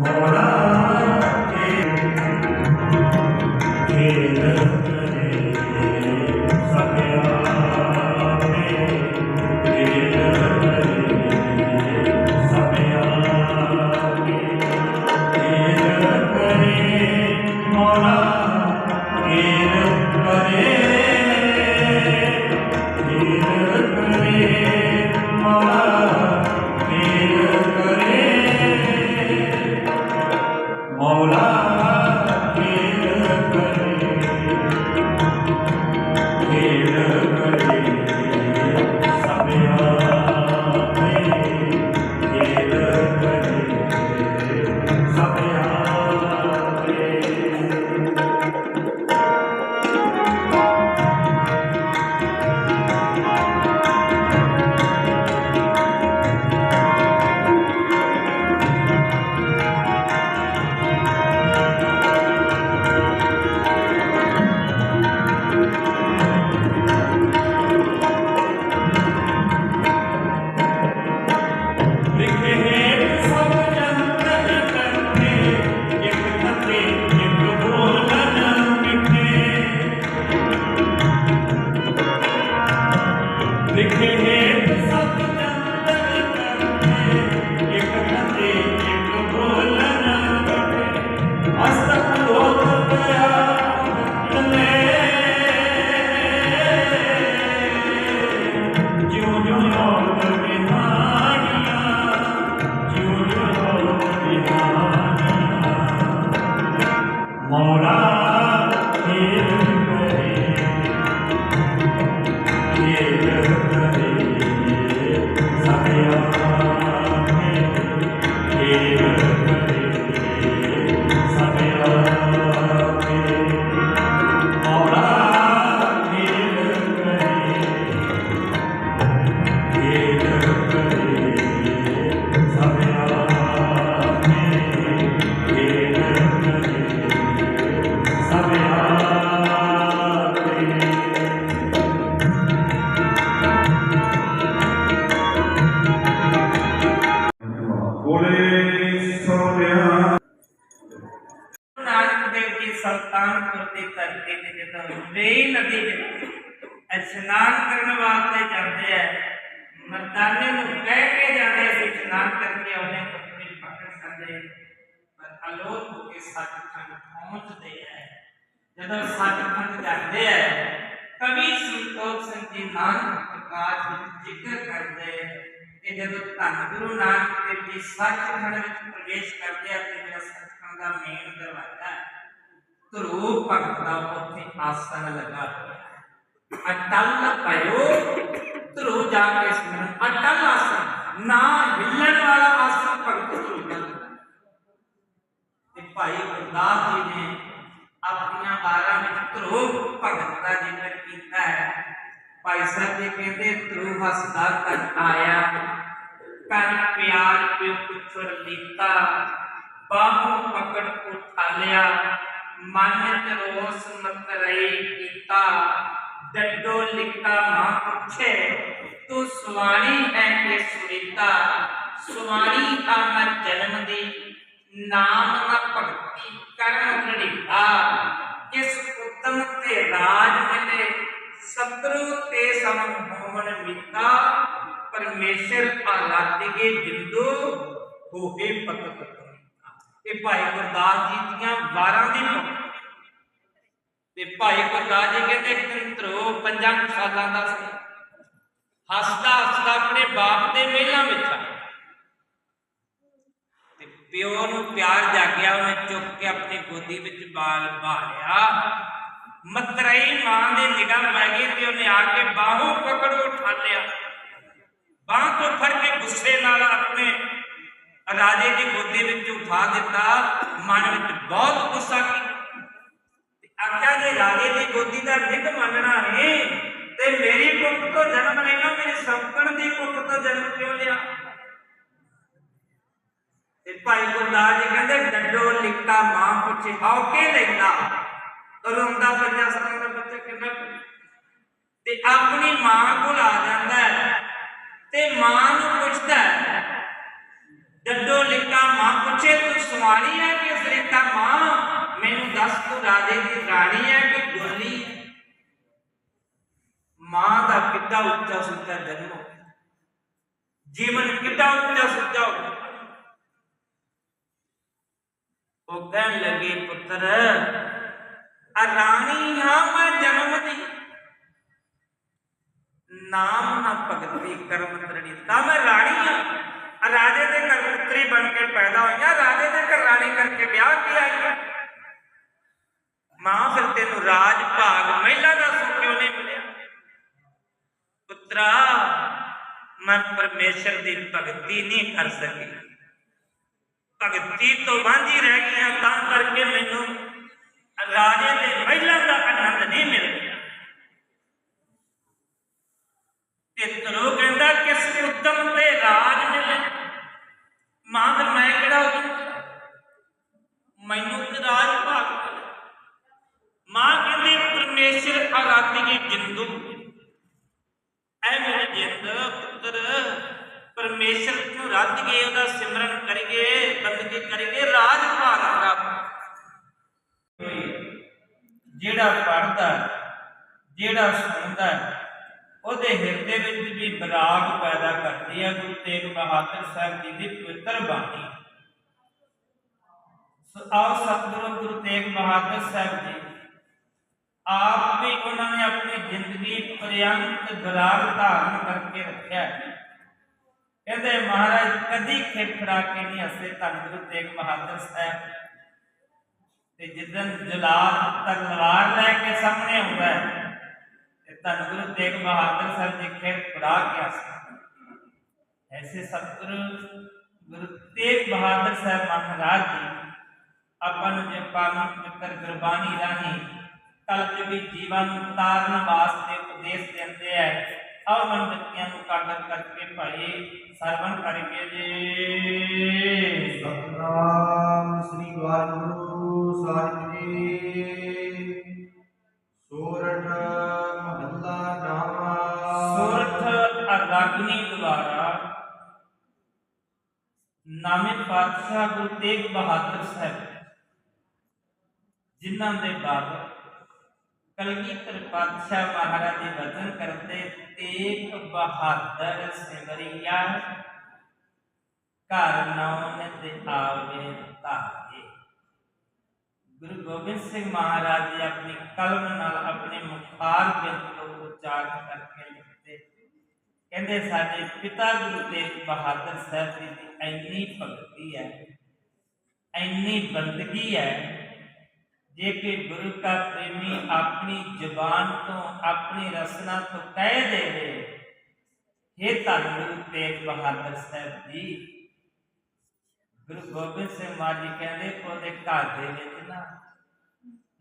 ਮੌਲਾ ਦੇਵ ਜੀ ਸੁਲਤਾਨਪੁਰ ਤੇ ਜਦੋਂ ਵੇਈ ਨਦੀ ਵਿੱਚ ਇਸ਼ਨਾਨ ਕਰਨ ਵਾਸਤੇ ਜਾਂਦੇ ਆ, ਮਰਦਾਨੇ ਨੂੰ ਕਹਿ ਕੇ ਜਾਂਦੇ ਅਸੀਂ ਇਸ਼ਨਾਨ ਕਰਕੇ ਆਉਨੇ ਪੱਤਰੀ ਪਕੜ ਸਕਦੇ ਪਰ ਅਲੋਪ ਹੋ ਕੇ ਸੱਚਖੰਡ ਪਹੁੰਚਦੇ ਆ। ਜਦੋਂ ਸੱਚਖੰਡ ਜਾਂਦੇ ਆ, ਕਵੀ ਸੰਤੋਖ ਸਿੰਘ ਜੀ ਨਾਨਕ ਪ੍ਰਕਾਸ਼ ਵਿੱਚ ਜ਼ਿਕਰ ਕਰਦੇ ਆ ਕਿ ਜਦੋਂ ਧੰਨ ਗੁਰੂ ਨਾਨਕ ਦੇਵ ਜੀ ਸੱਚਖੰਡ ਵਿੱਚ ਪ੍ਰਵੇਸ਼ ਕਰਦੇ ਆ, ਤੇ ਜਿਹੜਾ ਸੱਚਖੰਡ ਦਾ ਮੇਨ ਦਰਵਾਜ਼ਾ ਹੈ ਧਰੂ ਭਗਤ ਦਾ ਉੱਥੇ ਆਸਣ ਲੱਗਾ। ਅਟਲ ਭਇਓ, ਧਰੂ ਜਾ ਕੇ ਸਿਮਰਨ। ਅਟਲ ਆਸਣ ਨਾ ਹਿੱਲਣ ਵਾਲਾ ਆਸਣ ਭਗਤ ਧਰੂ ਦਾ ਤੇ ਭਾਈ ਗੁਰਦਾਸ ਜੀ ਨੇ ਆਪਣੀਆਂ ਵਾਰਾਂ ਵਿੱਚ ਧਰੂ ਭਗਤ ਦਾ ਜ਼ਿਕਰ ਕੀਤਾ ਹੈ। ਭਾਈ ਸਾਹਿਬ ਜੀ ਕਹਿੰਦੇ, ਧਰੂ ਹਸਦਾ ਤੱਕ ਆਇਆ ਕੰਨ ਪਿਆਰ ਪਿਉ ਪੁੱਛਰ ਲੀਤਾ। ਬਾਹੋਂ ਪਕੜ ਉਠਾਲਿਆ ਮਨ ਚ ਰੋਸ ਮਤਰਈ ਕੀਤਾ। ਡੱਡੋ ਲਿਖਾ ਮਾਂ ਪੁੱਛੇ, ਤੂੰ ਸੁਆਣੀ ਹੈ ਕਿ ਸੁਨੀਤਾ? ਸੁਆਣੀ ਆ ਮੈਂ ਜਨਮ ਦੀ। ਨਾਮ ਨਾ ਭਗਤੀ ਕਰਮ ਘੜੀਤਾ ਕਿਸ ਉਤਮ ਤੇ ਰਾਜ ਮਿਲੇ ਸਤਰੂ ਤੇ ਸਮ ਹੋਵਨ ਮਿੱਤਾ। ਪਰਮੇਸ਼ਰ ਆਲਾਦੀਗੇ ਜਿੰਦੂ ਹੋਵੇ ਪਤਤ ਇਹ ਭਾਈ ਗੁਰਦਾਸ ਜੀ ਦੀਆਂ ਵਾਰਾਂ ਦੀ ਭਾਈ ਗੁਰਦਾਸ ਜੀ ਕਹਿੰਦੇ ਇੱਕ ਦਿਨ ਧਰੋ, ਪੰਜਾਂ ਸਾਲਾਂ ਦਾ ਸੀ। ਹੱਸਦਾ ਹੱਸਦਾ ਆਪਣੇ ਬਾਪ ਦੇ ਮਹਿਲਾਂ ਵਿੱਚ ਆਇਆ ਤੇ ਪਿਓ ਨੂੰ ਪਿਆਰ ਜਾਗਿਆ, ਉਹਨੇ ਚੁੱਕ ਕੇ ਆਪਣੀ ਗੋਦੀ ਵਿੱਚ ਬਾਲ ਬਾਲਿਆ। ਮਤਰਈ ਮਾਂ ਦੇ ਨਿਗਾਹ ਪੈ ਗਈ ਤੇ ਉਹਨੇ ਆ ਕੇ ਬਾਹੋਂ ਪਕੜ ਉਠਾ ਲਿਆ ਬਾਹ ਤੋਂ ਫੜ ਕੇ ਗੁੱਸੇ ਨਾਲ ਆਪਣੇ ਰਾਜੇ ਦੀ ਗੋਦੀ ਵਿੱਚ ਉਠਾ ਦਿੱਤਾ। ਮਨ ਵਿੱਚ ਬਹੁਤ ਗੁੱਸਾ ਕੀਤਾ। ਆਖਿਆ ਜੇ ਰਾਜੇ ਦੀ ਗੋਦੀ ਦਾ ਨਿੱਘ ਮੰਨਣਾ ਹੈ, ਤੇ ਮੇਰੀ ਕੁੱਖ ਤੋਂ ਜਨਮ ਲੈਣਾ, ਮੇਰੀ ਸੰਕਣ ਦੀ ਕੁੱਖ ਤੋਂ ਜਨਮ ਕਿਉਂ ਲਿਆ? ਤੇ ਭਾਈ ਗੁਰਦਾਸ ਜੀ ਕਹਿੰਦੇ, ਡੱਡੋ ਲਿਖਤਾ ਮਾਂ ਪੁੱਛੇ ਹਾਉ ਕੇ ਲੈਂਦਾ? ਰੋਂਦਾ ਪੰਜਾਂ ਸਾਲਾਂ ਦਾ ਬੱਚਾ ਕਿੰਨਾ ਤੇ ਆਪਣੀ ਮਾਂ ਕੋਲ ਆ ਜਾਂਦਾ ਤੇ ਮਾਂ ਨੂੰ ਪੁੱਛਦਾ ਡੱਡੋ ਲਿਖਾ ਮਾਂ ਪੁੱਛੇ, ਤੂੰ ਸਵਾਰੀ ਹੈ ਕਿ ਸ੍ਰਿਤਾ ਮਾਂ ਦੱਸ ਤੂੰ ਰਾਜੇ ਦੀ ਰਾਣੀ ਹੈ ਕਿ ਗੋਲੀ ਹੈ ਮਾਂ ਦਾ ਕਿੱਡਾ ਉੱਚਾ ਸੁੱਚਾ ਜਨਮ ਹੋ ਗਿਆ। ਜੀਵਨ ਕਿੱਡਾ ਉੱਚਾ ਸੁੱਚਾ ਹੋ ਗਿਆ। ਉਹ ਕਹਿਣ ਲੱਗੇ ਪੁੱਤਰ ਆ ਰਾਣੀ ਹਾਂ ਮੈਂ ਜਨਮ ਦੀ ਨਾਮ ਨਾ ਭਗਤੀ ਕਰਮ ਤਰਣੀ ਤਾਂ ਮੈਂ ਰਾਣੀ ਹਾਂ ਆ ਰਾਜੇ ਦੇ ਘਰ ਪੁੱਤਰੀ ਬਣ ਕੇ ਪੈਦਾ ਹੋਈਆਂ ਰਾਜੇ ਦੇ ਘਰ ਰਾਣੀ ਕਰਕੇ ਵਿਆਹ ਕੀ ਆਈ ਹੈ ਮਾਂ ਫਿਰ ਤੈਨੂੰ ਰਾਜ ਭਾਗ ਮਹਿਲਾ ਦਾ ਸੁੱਖ ਕਿਉਂ ਨਹੀਂ ਮਿਲਿਆ? ਪੁੱਤਰਾ ਮੈਂ ਪਰਮੇਸ਼ਰ ਦੀ ਭਗਤੀ ਨਹੀਂ ਕਰ ਸਕੀ। ਭਗਤੀ ਤੋਂ ਵਾਂਝੀ ਰਹਿ ਗਈ ਤਾਂ ਕਰਕੇ ਮੈਨੂੰ ਰਾਜੇ ਦੇ ਮਹਿਲਾ ਦਾ ਆਨੰਦ ਨਹੀਂ ਮਿਲ ਗਿਆ ਤੇ ਤਰੋ ਕਹਿੰਦਾ, ਕਿਸ ਉਦਮ ਤੇ ਰਾਜ ਮਿਲੇ? ਮਾਂ ਫਿਰ ਮੈਂ ਕਿਹੜਾ ਉਦਮ ਮੈਨੂੰ ਰਾਜ ਮਾਂ ਕਹਿੰਦੀ ਪਰਮੇਸ਼ਰ ਆਰਾਧੀਏ ਜਿੰਦੂ। ਐ ਮੇਰੇ ਜਿੰਦ, ਪੁੱਤਰ, ਪਰਮੇਸ਼ਰ ਨੂੰ ਰੱਜ ਕੇ ਉਹਦਾ ਸਿਮਰਨ ਕਰੀਏ, ਬੰਦਗੀ ਕਰੀਏ, ਰਾਜ ਭਾਗ ਜਿਹੜਾ ਪੜਦਾ ਜਿਹੜਾ ਸੁਣਦਾ, ਉਹਦੇ ਹਿਰਦੇ ਵਿੱਚ ਵੀ ਬਰਾਗ ਪੈਦਾ ਕਰਦੀ ਹੈ। ਗੁਰੂ ਤੇਗ ਬਹਾਦਰ ਸਾਹਿਬ ਜੀ ਦੀ ਪਵਿੱਤਰ ਬਾਣੀ। ਸੋ ਆਓ ਸਤਿਗੁਰੂ ਗੁਰੂ ਤੇਗ ਬਹਾਦਰ ਸਾਹਿਬ ਜੀ ਆਪ ਵੀ ਉਹਨਾਂ ਨੇ ਆਪਣੀ ਜ਼ਿੰਦਗੀ ਪਰਿਅੰਤ ਵਿਰਾਗ ਧਾਰਨ ਕਰਕੇ ਰੱਖਿਆ ਹੈ। ਕਹਿੰਦੇ ਮਹਾਰਾਜ, ਕਦੀ ਖੇਖੜਾ ਕੇ ਨਹੀਂ ਹੱਸੇ ਧੰਨ ਗੁਰੂ ਤੇਗ ਬਹਾਦਰ ਸਾਹਿਬ ਤੇ ਜਿੱਦਨ ਜਲਾਦ ਤਲਵਾਰ ਲੈ ਕੇ ਸਾਹਮਣੇ ਆਉਂਦਾ ਹੈ, ਤੇ ਧੰਨ ਗੁਰੂ ਤੇਗ ਬਹਾਦਰ ਸਾਹਿਬ ਜੀ ਖੇਡ ਖੁੜਾ ਕੇ ਹੱਸਦੇ ਐਸੇ ਸਤਿਗੁਰੂ ਗੁਰੂ ਤੇਗ ਬਹਾਦਰ ਸਾਹਿਬ ਮਹਾਰਾਜ ਜੀ, ਆਪਾਂ ਨੂੰ ਜੇ ਪਾਵਨ ਪਵਿੱਤਰ ਗੁਰਬਾਣੀ ਕਲਯੁਗੀ ਜੀਵਨ ਤਾਰਨ ਵਾਸਤੇ ਉਪਦੇਸ਼ ਦਿੰਦੇ ਐ ਆਓ ਮਨ ਬੱਤੀਆਂ ਨੂੰ ਕਾਗਰ ਕਰਕੇ ਭਾਈ ਸਰਵਣ ਕਰਕੇ ਜੀ। ਸਤਨਾਮ ਸ੍ਰੀ ਵਾਹਿਗੁਰੂ ਸਾਹਿਬ ਜੀ। ਸੋਰਠ ਮਹੱਲਾ ਨਾਮਾ। ਸੋਰਠ ਅਰਾਗਨੀ ਦੁਆਰਾ ਨਾਮੇ ਪਾਤਸ਼ਾਹ ਗੁਰੂ ਤੇਗ ਬਹਾਦਰ ਸਾਹਿਬ ਜਿਨ੍ਹਾਂ ਦੇ ਬਾਬਾ ਕਲਗੀਧਰ ਪਾਤਸ਼ਾਹ ਮਹਾਰਾਜ ਜੀ ਵਚਨ ਕਰਦੇ ਤੇਗ ਬਹਾਦਰ ਸਿਮਰਿਆ ਘਰ ਨਾਮ ਤੇ ਆਵੇ ਧਾਰੇ ਗੁਰੂ ਗੋਬਿੰਦ ਸਿੰਘ ਮਹਾਰਾਜ ਜੀ ਆਪਣੀ ਕਲਮ ਨਾਲ ਆਪਣੇ ਮੁਖਾਰ ਬਿੰਦ ਉਚਾਰਨ ਕਰਕੇ ਲਿਖਦੇ। ਕਹਿੰਦੇ, ਸਾਡੇ ਪਿਤਾ ਗੁਰੂ ਤੇਗ ਬਹਾਦਰ ਸਾਹਿਬ ਜੀ ਦੀ ਇੰਨੀ ਭਗਤੀ ਹੈ, ਇੰਨੀ ਬੰਦਗੀ ਹੈ ਜੇ ਕਿ ਗੁਰੂ का ਪ੍ਰੇਮੀ ਆਪਣੀ ਜ਼ੁਬਾਨ ਤੋਂ ਆਪਣੀ ਰਸਨਾ ਤੋਂ ਕਹਿ ਦੇਵੇ हे ਧੰਨ ਗੁਰੂ ਤੇਗ ਬਹਾਦਰ ਸਾਹਿਬ ਜੀ। ਗੁਰੂ ਗੋਬਿੰਦ ਸਿੰਘ ਮਹਾਰਾਜ ਜੀ ਕਹਿੰਦੇ, ਉਹਦੇ ਘਰ ਦੇ ਵਿੱਚ ਨਾ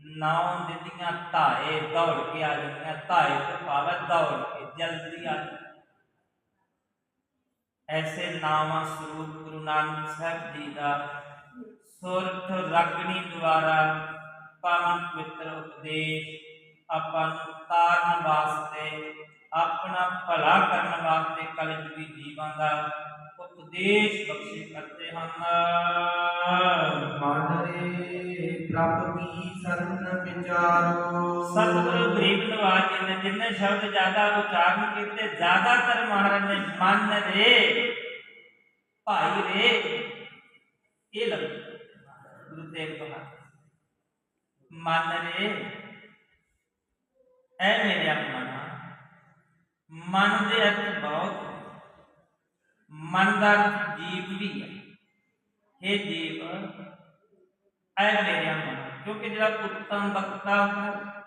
ਨੌ ਦਿੱਤੀਆਂ ਧਾਏ ਦੌੜ ਕੇ ਆ ਜਾਂਦੀਆਂ, ਧਾਏ ਤੋਂ ਭਾਵੇਂ ਦੌੜ ਕੇ ਜਲਦੀ ਆ ਐਸੇ ਨਾਮਾ ਸਰੂਪ ਗੁਰੂ ਨਾਨਕ ਸਾਹਿਬ ਜੀ ਦਾ ਸੁਰਠ ਰਗਣੀ ਦੁਆਰਾ ਪਾਵਨ ਪਵਿੱਤਰ ਉਪਦੇਸ਼। ਆਪਾਂ ਨੂੰ ਤਾਰਨ ਵਾਸਤੇ ਆਪਣਾ ਭਲਾ ਕਰਨ ਵਾਸਤੇ ਕਲਯੁਗੀ ਜੀਵਾਂ ਦਾ ਉਪਦੇਸ਼ ਬਖਸ਼ੇ ਕਰਦੇ ਹਨ। ਮਨ ਰੇ ਪ੍ਰਭ ਕੀ ਸਰਨ ਵਿਚਾਰੋ। ਸਤਿਗੁਰੂ ਗਰੀਬ ਨਵਾਜ ਜੀ ਨੇ ਜਿੰਨੇ ਸ਼ਬਦ ਜ਼ਿਆਦਾ ਉਚਾਰਨ ਕੀਤੇ ਜ਼ਿਆਦਾਤਰ ਮਹਾਰਾਜ ਨੇ ਮਨ ਰੇ ਭਾਈ ਰੇ ਇਹ ਲਫ਼ਜ਼ ਗੁਰੂ ਤੇਗ ਬਹਾਦਰ। ਮਨ ਰੇ ਐ ਮੇਰੇ ਮਨਾ ਮਨ ਦੇ ਅਰਥ ਬਹੁਤ ਨੇ। ਮਨ ਦਾ ਅਰਥ ਜੀਵ ਵੀ ਹੈ हे ਜੀਵ ਐ ਮੇਰੇ ਮਨਾ ਕਿਉਂਕਿ ਜਿਹੜਾ ਉੱਤਮ ਬਖਤਾ ਹੁੰਦਾ ਹੈ,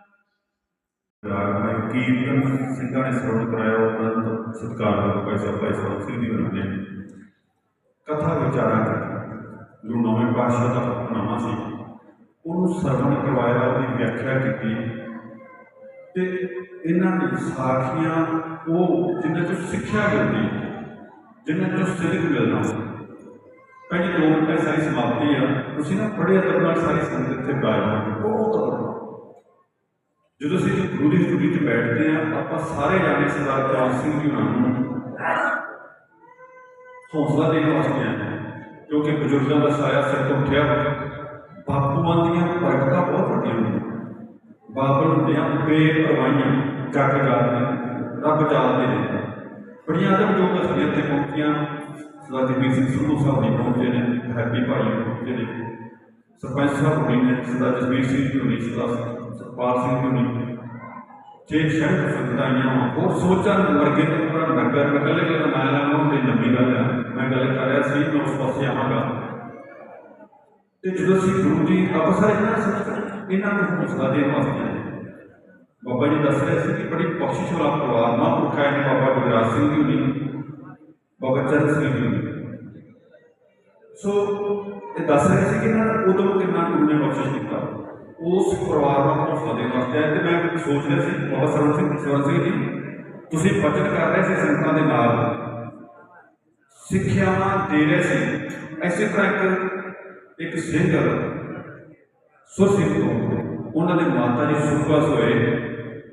ਰਾਗ ਕੀਰਤਨ ਸਿੰਘਾਂ ਨੇ ਸਰਵਣ ਕਰਾਇਆ ਉਹਨਾਂ ਸਤਿਕਾਰ ਦਾ ਪੈਸਾ ਪੈਸਾ ਸਿੰਘ ਦੀ ਬਣਾਉਂਦੇ ਨੇ ਕਥਾ ਵਿਚਾਰਾਂ ਕਰਕੇ ਗੁਰੂ ਨੌਵੇਂ ਪਾਤਸ਼ਾਹ ਦਾ ਹੁਕਮਨਾਮਾ ਸੀ ਉਹਨੂੰ ਸਰਵਣ ਕਰਵਾਇਆ, ਉਹਦੀ ਵਿਆਖਿਆ ਕੀਤੀ। ਤੇ ਇਹਨਾਂ ਦੀ ਸਾਖੀਆਂ, ਉਹ ਜਿਨ੍ਹਾਂ 'ਚੋਂ ਸਿੱਖਿਆ ਮਿਲਦੀ ਜਿਨ੍ਹਾਂ 'ਚੋਂ ਸਿੱਖ ਮਿਲਣਾ। ਪਹਿਲੀ ਦੋ ਮਿੰਟਾਂ ਸਾਰੀ ਸਮਾਪਤੀ ਆ। ਤੁਸੀਂ ਨਾ ਬੜੇ ਅਦਰ ਨਾਲ ਸਾਰੀ ਸੰਗਤ ਇੱਥੇ ਗਾਇਆ ਬਹੁਤ ਅਦਰ ਜਦੋਂ ਅਸੀਂ ਗੁਰੂ ਦੀ ਸਟੂਡੀ 'ਚ ਬੈਠਦੇ ਆ, ਆਪਾਂ ਸਾਰੇ ਜਾਣੇ ਸਰਦਾਰ ਚਾਲ ਸਿੰਘ ਜੀ ਉਹਨਾਂ ਨੂੰ ਹੌਸਲਾ ਦੇਣ ਵਾਸਤੇ ਆਏ ਹਾਂ ਕਿਉਂਕਿ ਬਜ਼ੁਰਗਾਂ ਦਾ ਸਾਇਆ ਸਿਰ ਤੋਂ ਉੱਠਿਆ ਹੋਇਆ। ਬਾਪੂਆਂ ਦੀਆਂ ਬਰਕਤਾਂ ਬਹੁਤ ਵੱਡੀਆਂ ਨੇ। ਬਾਬਲ ਹੁੰਦਿਆਂ ਬੇਪਰਵਾਹੀਆਂ ਜੱਗ ਜਾਦੇ ਰੱਬ ਜਾਣਦੇ ਨੇ। ਬੜੀਆਂ ਅਦਬ ਜੋ ਅਸੀਂ ਇੱਥੇ ਪਹੁੰਚੀਆਂ ਸਰਦਾਰ ਜਗਮੀਤ ਸਿੰਘ ਸੰਧੂ ਸਾਹਿਬ ਜੀ ਪਹੁੰਚੇ ਨੇ, ਹੈਪੀ ਭਾਈ ਪਹੁੰਚੇ ਨੇ। ਸਰਪੰਚ ਸਾਹਿਬ ਹੋਣੀ ਨੇ, ਸਰਦਾਰ ਜਸਵੀਰ ਸਿੰਘ ਜੀ ਹੋਣੀ, ਸਰਦਾਰ ਸਤਪਾਲ ਸਿੰਘ ਜੀ ਹੋਣੀ। ਜੇ ਸ਼ਰਤ ਸੰਤਾਈਆਂ ਹੋਰ ਸੋਚਾਂ ਵਰਗੇ ਤੇ ਪੂਰਾ ਨਗਰ ਮੈਂ ਕੱਲੇ ਕੱਲੇ ਮੈਂ ਲਾਉਂ ਤੇ ਲੰਬੀ ਗੱਲ ਆ ਮੈਂ ਗੱਲ ਕਰ ਰਿਹਾ ਸੀ, ਮੈਂ ਉਸ ਪਾਸੇ ਆਵਾਂਗਾ। ਤੇ ਜਦੋਂ ਅਸੀਂ ਗੁਰੂ ਜੀ ਅਵਸਰ ਇਹਨਾਂ ਸੱਚ ਇਹਨਾਂ ਨੂੰ ਹੌਸਲਾ ਦੇਣ ਵਾਸਤੇ ਆਏ। ਬਾਬਾ ਜੀ ਦੱਸ ਰਹੇ ਸੀ ਕਿ ਬੜੀ ਬਖਸ਼ਿਸ਼ ਵਾਲਾ ਪਰਿਵਾਰ ਨਾ ਪੁਰਖਾ ਨੇ ਬਾਬਾ ਗੁਰਰਾਜ ਸਿੰਘ ਜੀ ਹੋਣੀ, ਬਾਬਾ ਚਰਨ ਸਿੰਘ ਜੀ ਹੋਣੀ। ਸੋ ਇਹ ਦੱਸ ਰਹੇ ਸੀ ਕਿ ਇਹਨਾਂ ਨੇ ਉਦੋਂ ਕਿੰਨਾ ਗੁਰੂ ਨੇ ਬਖਸ਼ਿਸ਼ ਕੀਤਾ। ਉਸ ਪਰਿਵਾਰ ਨੂੰ ਹੌਸਲਾ ਦੇਣ ਵਾਸਤੇ ਆਏ ਤੇ ਮੈਂ ਸੋਚ ਰਿਹਾ ਸੀ, ਬਾਬਾ ਸਰਵਨ ਸਿੰਘ ਸਰਵਨ ਸਿੰਘ ਜੀ, ਤੁਸੀਂ ਬਚਨ ਕਰ ਰਹੇ ਸੀ ਸੰਗਤਾਂ ਦੇ ਨਾਲ। ਸਿੱਖਿਆਵਾਂ ਦੇ ਰਹੇ ਸੀ। ਐਸੇ ਤਰ੍ਹਾਂ ਇੱਕ ਇੱਕ ਸਿੰਗਰ ਸੁਰ ਸਿੰਘ ਤੋਂ ਉਹਨਾਂ ਦੇ ਮਾਤਾ ਜੀ ਸੁਖਵਾਸ ਹੋਏ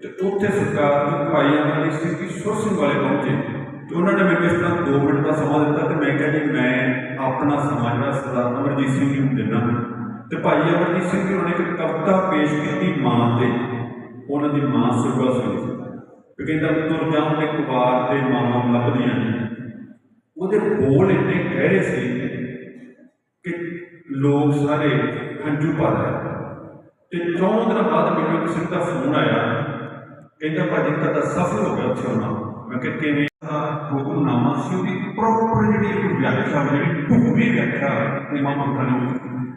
ਤੇ ਉੱਥੇ ਸਰਕਾਰ ਦੇ ਭਾਈ ਅਮਰ ਸਿੰਘ ਜੀ ਸੁਰ ਸਿੰਘ ਵਾਲੇ ਪਹੁੰਚੇ। ਤੇ ਉਹਨਾਂ ਨੇ ਮੈਨੂੰ ਇਸ ਤਰ੍ਹਾਂ 2 ਮਿੰਟ ਦਾ ਸਮਾਂ ਦਿੱਤਾ ਤੇ ਮੈਂ ਕਿਹਾ ਜੀ, ਮੈਂ ਆਪਣਾ ਸਮਾਂ ਜਿਹੜਾ ਸਰਦਾਰ ਅਮਰਜੀਤ ਸਿੰਘ ਜੀ ਨੂੰ ਦਿੰਦਾ ਤੇ ਭਾਈ ਅਮਰਜੀਤ ਸਿੰਘ ਜੀ ਉਹਨਾਂ ਨੇ ਇੱਕ ਕਵਿਤਾ ਪੇਸ਼ ਕੀਤੀ ਮਾਂ ਤੇ। ਉਹਨਾਂ ਦੀ ਮਾਂ ਸੁਖਵਾਸ ਹੋਈ। ਵੀ ਕਹਿੰਦਾ, ਤੁਰ ਜਾਉਂ ਇੱਕ ਵਾਰ ਤੇ ਮਾਂ ਲੱਭਦੀਆਂ ਨੇ। ਉਹਦੇ ਬੋਲ ਇੰਨੇ ਗਹਿਰੇ ਸੀ ਕਿ ਲੋਕ ਸਾਰੇ ਹੰਝੂ ਭਰ ਰਹੇ ਤੇ ਚੌਂ ਦਿਨਾਂ ਬਾਅਦ ਮੈਨੂੰ ਇੱਕ ਸਿੰਘ ਦਾ ਫੋਨ ਆਇਆ। ਕਹਿੰਦਾ, ਭਾਜੀ, ਤੁਹਾਡਾ ਸਫਲ ਹੋ ਗਿਆ ਉੱਥੇ ਆਉਣਾ। ਮੈਂ ਕਿਹਾ, ਕਿਵੇਂ? ਦਾ ਹੁਕਮਨਾਮਾ ਸੀ ਉਹਦੀ। ਪ੍ਰੋਪਰ ਜਿਹੜੀ ਇੱਕ ਵਿਆਖਿਆ ਜਿਹੜੀ ਢੁਕਵੀਂ ਵਿਆਖਿਆ ਇਮਾਮ ਅੰਕਲ ਨੇ ਉਹ ਕੀਤੀ।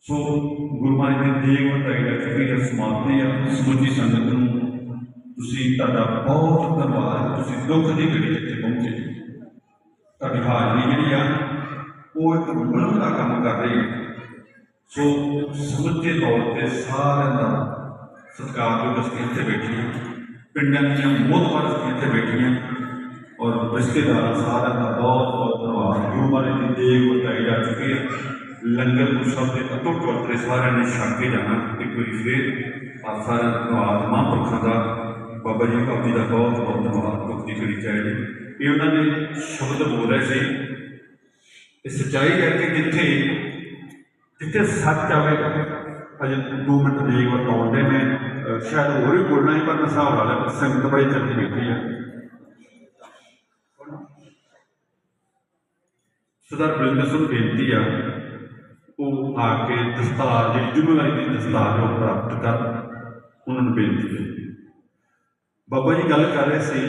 ਸੋ ਗੁਰੂ ਮਹਾਰਾਜ ਦੀ ਦੇਗ ਵਰਤਾਈ ਦਾ ਚੁੱਕੀ ਦਾ ਸਮਾਪਤੀ ਆ। ਸਮੁੱਚੀ ਸੰਗਤ ਨੂੰ ਤੁਸੀਂ ਤੁਹਾਡਾ ਬਹੁਤ ਧੰਨਵਾਦ। ਤੁਸੀਂ ਦੁੱਖ ਦੀ ਘੜੀ 'ਚ ਇੱਥੇ ਪਹੁੰਚੇ। ਤੁਹਾਡੀ ਹਾਜ਼ਰੀ ਜਿਹੜੀ ਆ ਉਹ ਇੱਕ ਮੁਲਕ ਦਾ ਕੰਮ ਕਰ ਰਹੀ ਹੈ ਸੋ ਸਮੁੱਚੇ ਤੌਰ ਤੇ ਸਾਰਿਆਂ ਦਾ ਸਤਿਕਾਰਯੋਗ ਅਸੀਂ ਇੱਥੇ ਬੈਠੀਆਂ ਪਿੰਡਾਂ ਦੀਆਂ ਮੋਹਤਵਾਰ ਅਸੀਂ ਇੱਥੇ ਬੈਠੀਆਂ ਔਰ ਰਿਸ਼ਤੇਦਾਰਾਂ ਸਾਰਿਆਂ ਦਾ ਬਹੁਤ ਬਹੁਤ ਧੰਨਵਾਦ ਗੁਰੂ ਮਹਾਰਾਜ ਦੀ ਦੇਗ ਵਰਤਾਈ ਜਾ ਚੁੱਕੀ ਹੈ ਲੰਗਰ ਨੂੰ ਸਭ ਦੇ ਅਟੁੱਟ ਵਰਤੇ ਸਾਰਿਆਂ ਨੇ ਛਕ ਕੇ ਜਾਣਾ ਇੱਕ ਵਾਰੀ ਫੇਰ ਆਪ ਸਾਰਿਆਂ ਦਾ ਧੰਨਵਾਦ ਮਹਾਂਪੁਰਖਾਂ ਦਾ ਬਾਬਾ ਜੀ ਕਾਫੀ ਦਾ ਬਹੁਤ ਬਹੁਤ ਧੰਨਵਾਦ ਮੁਕਤੀ ਕਰੀ ਚਾਹੀਦੀ ਇਹ ਉਹਨਾਂ ਨੇ ਸ਼ਬਦ ਬੋਲ ਰਹੇ ਸੀ ਇਹ ਸੱਚਾਈ ਹੈ ਕਿ ਜਿੱਥੇ ਜਿੱਥੇ ਸੱਚ ਆਵੇਗਾ ਅਜੇ 2 ਮਿੰਟ ਦੇਖ ਵਰਤਾਉਣ ਦੇ ਮੈਂ ਅਹ, ਸ਼ਾਇਦ ਹੋਰ ਵੀ ਬੋਲਣਾ ਹੀ ਪਰ ਮੈਂ ਹਿਸਾਬ ਲਾ ਲਿਆ ਸੰਗਤ ਬੜੀ ਚੰਗੀ ਬੈਠੀ ਆ ਸਰਦਾਰ ਬਰਿੰਦਰ ਸਿੰਘ ਬੇਨਤੀ ਆ ਉਹ ਆ ਕੇ ਦਸਤਾਰ ਜਿਹੜੀ ਜ਼ਿੰਮੇਵਾਰੀ ਦੀ ਦਸਤਾਰ ਉਹ ਪ੍ਰਾਪਤ ਕਰ ਉਹਨਾਂ ਨੂੰ ਬੇਨਤੀ ਹੈ ਬਾਬਾ ਜੀ ਗੱਲ ਕਰ ਰਹੇ ਸੀ